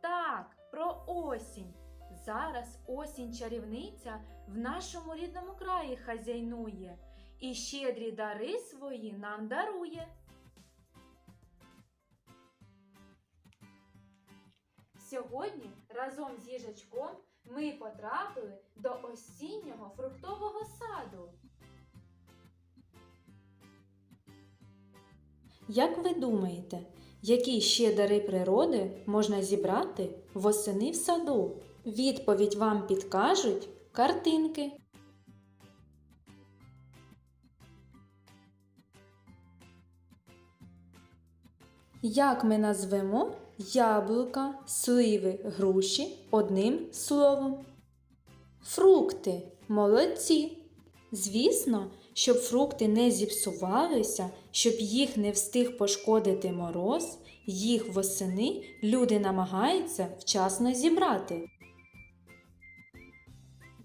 Так, про осінь. Зараз осінь чарівниця в нашому рідному краї хазяйнує і щедрі дари свої нам дарує. Сьогодні разом з їжачком ми потрапили до осіннього фруктового саду. Як ви думаєте, які ще дари природи можна зібрати восени в саду? Відповідь вам підкажуть картинки. Як ми назвемо яблука, сливи, груші одним словом? Фрукти молодці. Звісно, щоб фрукти не зіпсувалися, щоб їх не встиг пошкодити мороз, їх восени люди намагаються вчасно зібрати.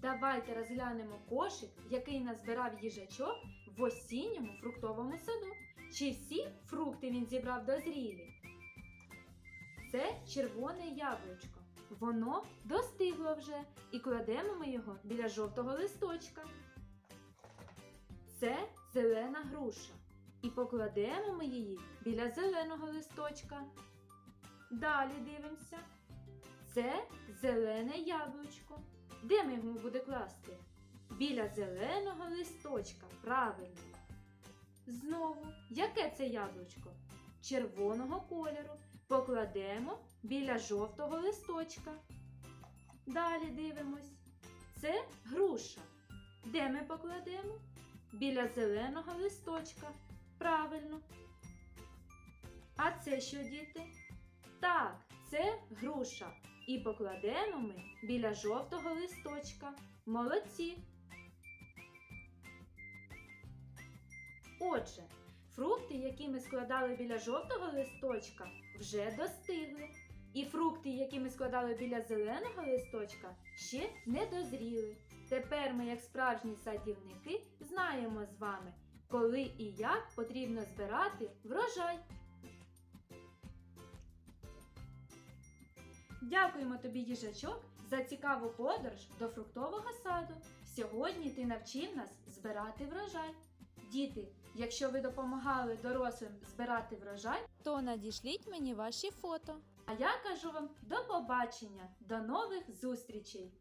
Давайте розглянемо кошик, який назбирав їжачок в осінньому фруктовому саду. Чи всі фрукти він зібрав дозрілі? Це червоне яблучко. Воно достигло вже і кладемо ми його біля жовтого листочка. Це зелена груша. І покладемо ми її біля зеленого листочка. Далі дивимося. Це зелене яблучко. Де ми його буде класти? Біля зеленого листочка. Правильно. Знову, яке це яблучко? Червоного кольору. Покладемо біля жовтого листочка. Далі дивимось. Це груша. Де ми покладемо? Біля зеленого листочка. Правильно. А це що, діти? Так, це груша. І покладемо ми біля жовтого листочка. Молодці. Отже, фрукти, які ми складали біля жовтого листочка, вже достигли. І фрукти, які ми складали біля зеленого листочка, ще не дозріли. Тепер ми, як справжні садівники, знаємо з вами, коли і як потрібно збирати врожай. Дякуємо тобі, їжачок, за цікаву подорож до фруктового саду. Сьогодні ти навчив нас збирати врожай. Діти, якщо ви допомагали дорослим збирати врожай, то надішліть мені ваші фото. А я кажу вам до побачення, до нових зустрічей!